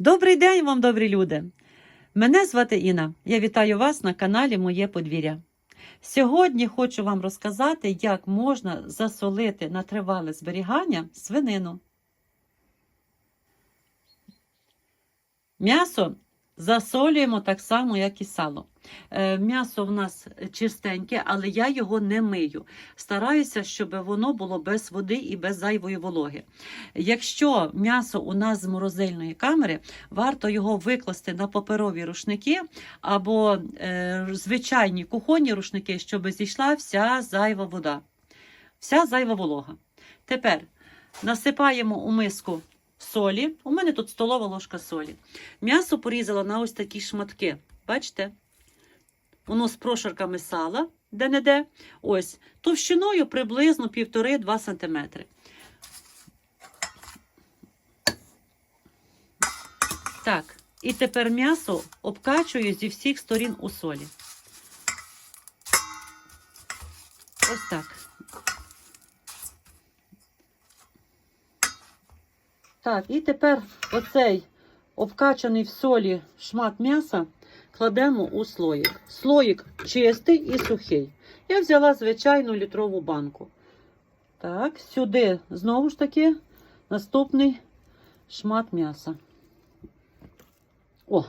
Добрий день вам, добрі люди! Мене звати Інна. Я вітаю вас на каналі Моє подвір'я. Сьогодні хочу вам розказати, як можна засолити на тривале зберігання свинину. М'ясо засолюємо так само, як і сало. Е, М'ясо в нас чистеньке, але я його не мию. Стараюся, щоб воно було без води і без зайвої вологи. Якщо м'ясо у нас з морозильної камери, варто його викласти на паперові рушники або е, звичайні кухонні рушники, щоб зійшла вся зайва вода, вся зайва волога. Тепер насипаємо у миску солі. У мене тут столова ложка солі. М'ясо порізала на ось такі шматки. Бачите? Воно з прошарками сала, де-не-де. Ось, товщиною приблизно 1,5-2 см. Так, і тепер м'ясо обкачую зі всіх сторін у солі. Ось так. Так, і тепер оцей обкачаний в солі шмат м'яса кладемо у слоїк. Слоїк чистий і сухий. Я взяла звичайну літрову банку. Так, сюди знову ж таки наступний шмат м'яса. О.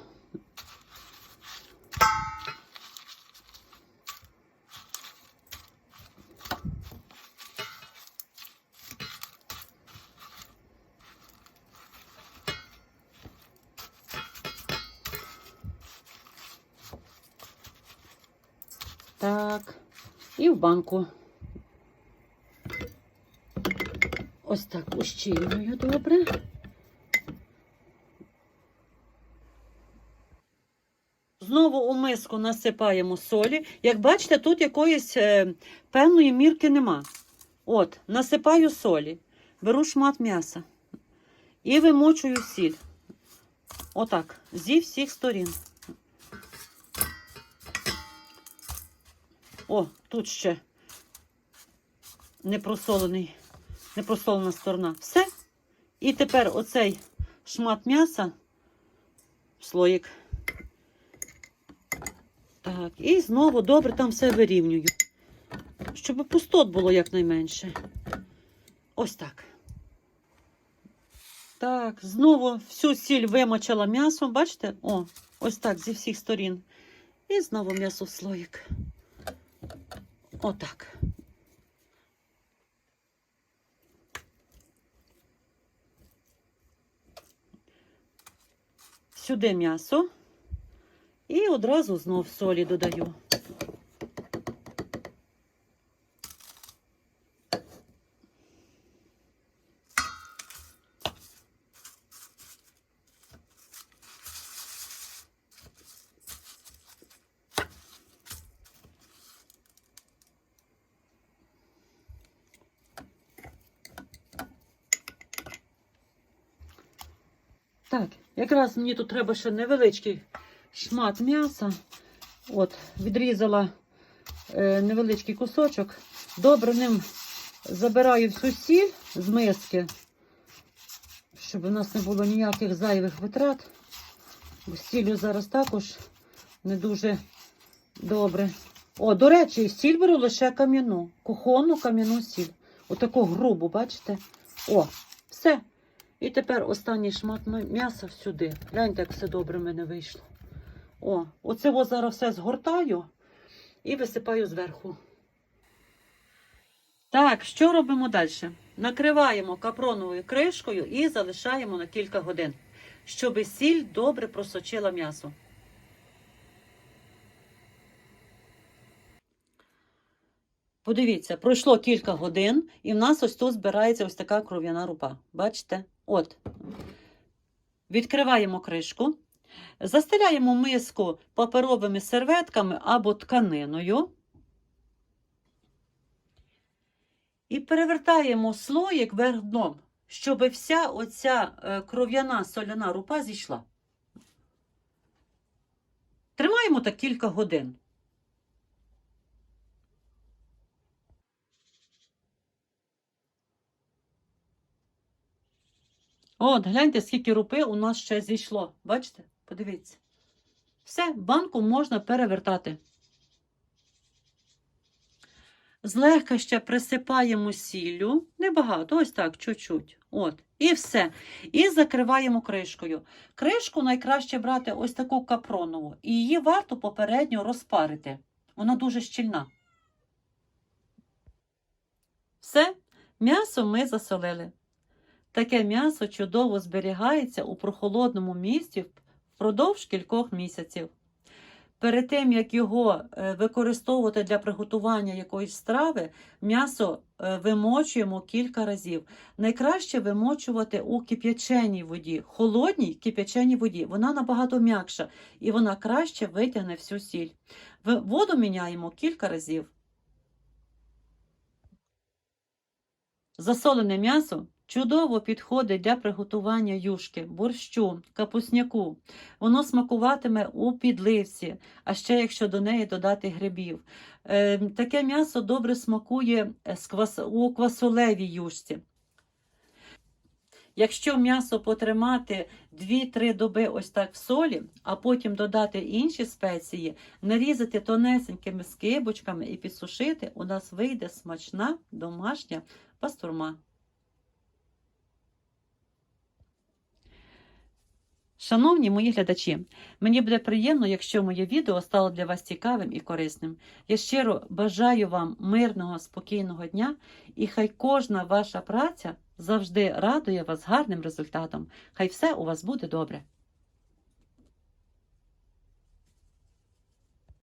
Так, і в банку. Ось так ущільнюю добре. Знову у миску насипаємо солі. Як бачите, тут якоїсь е, певної мірки нема. От, насипаю солі, беру шмат м'яса і вимочую сіль. Отак, зі всіх сторін. О, тут ще непросолений, непросолена сторона. Все. І тепер оцей шмат м'яса, слоїк. Так, і знову добре там все вирівнюю. Щоб пустот було якнайменше. Ось так. Так, знову всю сіль вимочила м'ясо. Бачите? О, ось так зі всіх сторін. І знову м'ясо в слоїк. Отак. Сюди м'ясо і одразу знов солі додаю. Так, якраз мені тут треба ще невеличкий шмат м'яса. От, відрізала е, невеличкий кусочок. Добре ним забираю всю сіль з миски, щоб у нас не було ніяких зайвих витрат. Сіллю зараз також не дуже добре. О, до речі, сіль беру лише кам'яну, кухонну кам'яну сіль. Отаку грубу, бачите? О, все. І тепер останній шмат м'яса сюди. Гляньте, як все добре в мене вийшло. О, оце ось зараз все згортаю і висипаю зверху. Так, що робимо далі? Накриваємо капроновою кришкою і залишаємо на кілька годин, щоб сіль добре просочила м'ясо. Подивіться, пройшло кілька годин, і в нас ось тут збирається ось така кров'яна рупа. Бачите? От. Відкриваємо кришку, застеляємо миску паперовими серветками або тканиною. І перевертаємо слоїк вверх дном, щоб вся оця е, кров'яна соляна рупа зійшла. Тримаємо так кілька годин. От, гляньте, скільки рупи у нас ще зійшло. Бачите? Подивіться. Все, банку можна перевертати. Злегка ще присипаємо сіллю, небагато, ось так, чуть-чуть. От, і все. І закриваємо кришкою. Кришку найкраще брати ось таку капронову, і її варто попередньо розпарити. Вона дуже щільна. Все, м'ясо ми засолили. Таке м'ясо чудово зберігається у прохолодному місці впродовж кількох місяців. Перед тим, як його е, використовувати для приготування якоїсь страви, м'ясо е, вимочуємо кілька разів. Найкраще вимочувати у кип'яченій воді, холодній кип'яченій воді. Вона набагато м'якша і вона краще витягне всю сіль. Воду міняємо кілька разів. Засолене м'ясо чудово підходить для приготування юшки, борщу, капусняку. Воно смакуватиме у підливці, а ще якщо до неї додати грибів. Е, таке м'ясо добре смакує е, у квасолевій юшці. Якщо м'ясо потримати 2-3 доби ось так в солі, а потім додати інші спеції, нарізати тонесенькими скибочками і підсушити, у нас вийде смачна домашня пастурма. Шановні мої глядачі, мені буде приємно, якщо моє відео стало для вас цікавим і корисним. Я щиро бажаю вам мирного, спокійного дня, і хай кожна ваша праця завжди радує вас гарним результатом. Хай все у вас буде добре.